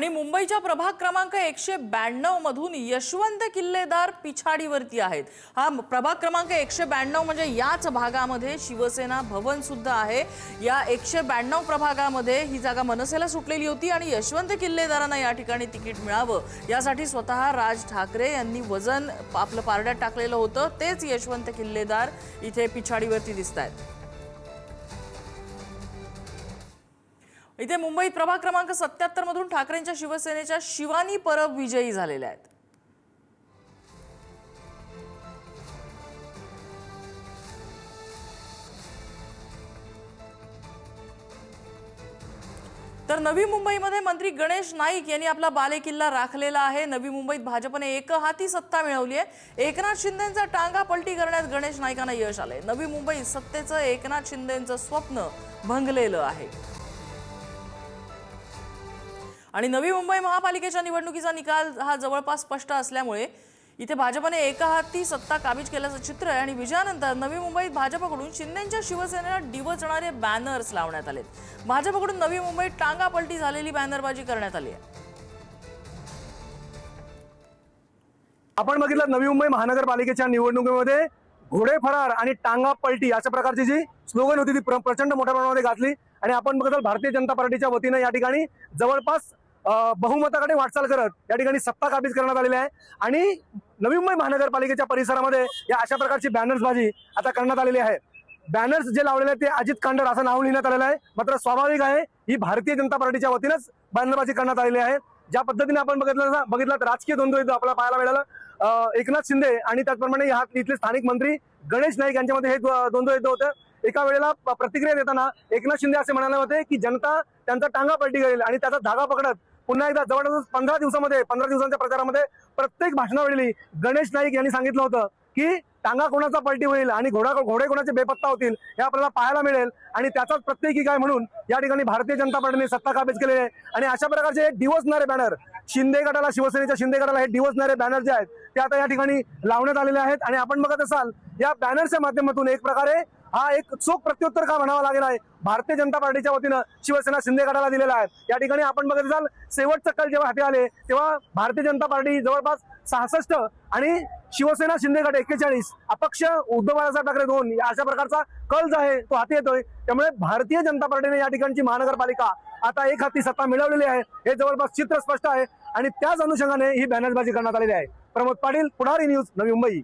आणि मुंबईच्या प्रभाग क्रमांक एकशे ब्याण्णव मधून यशवंत किल्लेदार पिछाडीवरती आहेत. हा प्रभाग क्रमांक एकशे ब्याण्णव म्हणजे याच भागामध्ये शिवसेना भवन सुद्धा आहे. या एकशे ब्याण्णव प्रभागामध्ये ही जागा मनसेला सुटलेली होती आणि यशवंत किल्लेदारांना या ठिकाणी तिकीट मिळावं यासाठी स्वतः राज ठाकरे यांनी वजन आपलं पारड्यात टाकलेलं होतं. तेच यशवंत किल्लेदार इथे पिछाडीवरती दिसत आहेत इथे मुंबईत प्रभाग क्रमांक सत्याहत्तर मधून ठाकरेंच्या शिवसेनेच्या शिवानी परब विजयी झालेल्या आहेत. तर नवी मुंबईमध्ये मंत्री गणेश नाईक यांनी आपला बालेकिल्ला राखलेला आहे. नवी मुंबईत भाजपने एकहाती सत्ता मिळवली आहे. एकनाथ शिंदेचा टांगा पलटी करण्यात गणेश नाईकांना यश आलंय. नवी मुंबईत सत्तेचं एकनाथ शिंदेचं स्वप्न भंगलेलं आहे. आणि नवी मुंबई महापालिकेच्या निवडणुकीचा निकाल हा जवळपास स्पष्ट असल्यामुळे इथे भाजपने एकाहाती सत्ता काबीज केल्याचं चित्र आहे आणि विजयानंतर नवी मुंबईत भाजपकडून शिंदेच्या शिवसेनेला डिवचणारे बॅनर्स लावण्यात आले भाजपकडून नवी मुंबईत टांगापलटी झालेली बॅनरबाजी करण्यात आली आहे. आपण बघितलं नवी मुंबई महानगरपालिकेच्या निवडणुकीमध्ये घोडे फरार आणि टांगा पलटी अशा प्रकारची जी स्लोगन होती ती प्रचंड मोठ्या प्रमाणामध्ये घातली आणि आपण बघितलं भारतीय जनता पार्टीच्या वतीनं या ठिकाणी जवळपास बहुमताकडे वाटचाल करत या ठिकाणी सत्ता काबीज करण्यात आलेली आहे. आणि नवी मुंबई महानगरपालिकेच्या परिसरामध्ये या अशा प्रकारची बॅनर्सबाजी आता करण्यात आलेली आहे बॅनर्स जे लावलेले आहेत ते अजित कांडर असं नाव लिहिण्यात आलेलं आहे. मात्र स्वाभाविक आहे ही भारतीय जनता पार्टीच्या वतीनंच बॅनरबाजी करण्यात आलेली आहे. ज्या पद्धतीने आपण बघितलं बघितलं तर राजकीय द्वंद्व इथं आपल्याला पाहायला मिळालं. एकनाथ शिंदे आणि त्याचप्रमाणे ह्या इथले स्थानिक मंत्री गणेश नाईक यांच्यामध्ये हे द्वंद्व येत होतं. एका वेळेला प्रतिक्रिया देताना एकनाथ शिंदे असे म्हणाले होते की जनता त्यांचा टांगा पलटी करेल आणि त्याचा धागा पकडत पुन्हा एकदा जवळजवळ पंधरा दिवसामध्ये पंधरा दिवसांच्या प्रचारामध्ये प्रत्येक भाषणावेळी गणेश नाईक यांनी सांगितलं होतं की टांगा कोणाचा पलटी होईल आणि घोडा घोडे कोणाचे बेपत्ता होतील हे आपल्याला पाहायला मिळेल आणि त्याचाच प्रत्येकी काय म्हणून या ठिकाणी भारतीय जनता पार्टीने सत्ता काबीज केलेली आहे. आणि अशा प्रकारचे डिवसणारे बॅनर शिंदे गटाला शिवसेनेच्या शिंदे गटाला हे डिवसणारे बॅनर जे आहेत ते आता या ठिकाणी लावण्यात आलेले आहेत. आणि आपण बघत असाल या बॅनरच्या माध्यमातून एक प्रकारे हा एक चोख प्रत्युत्तर का म्हणावा लागेल आहे? भारतीय जनता पार्टीच्या वतीनं शिवसेना शिंदे गटाला दिलेला आहे. या ठिकाणी आपण बघत असाल शेवटचं कल जेव्हा हाती आले तेव्हा भारतीय जनता पार्टी जवळपास सहासष्ट आणि शिवसेना शिंदे गट एक्केचाळीस अपक्ष उद्धव बाळासाहेब ठाकरे दोन या अशा प्रकारचा कल जो आहे तो हाती येतोय. त्यामुळे भारतीय जनता पार्टीने या ठिकाणची महानगरपालिका आता एक हाती सत्ता मिळवलेली आहे. हे जवळपास चित्र स्पष्ट आहे. आणि त्याच अनुषंगाने ही बॅनरबाजी करण्यात आलेली आहे. प्रमोद पाटील पुढारी न्यूज नवी मुंबई.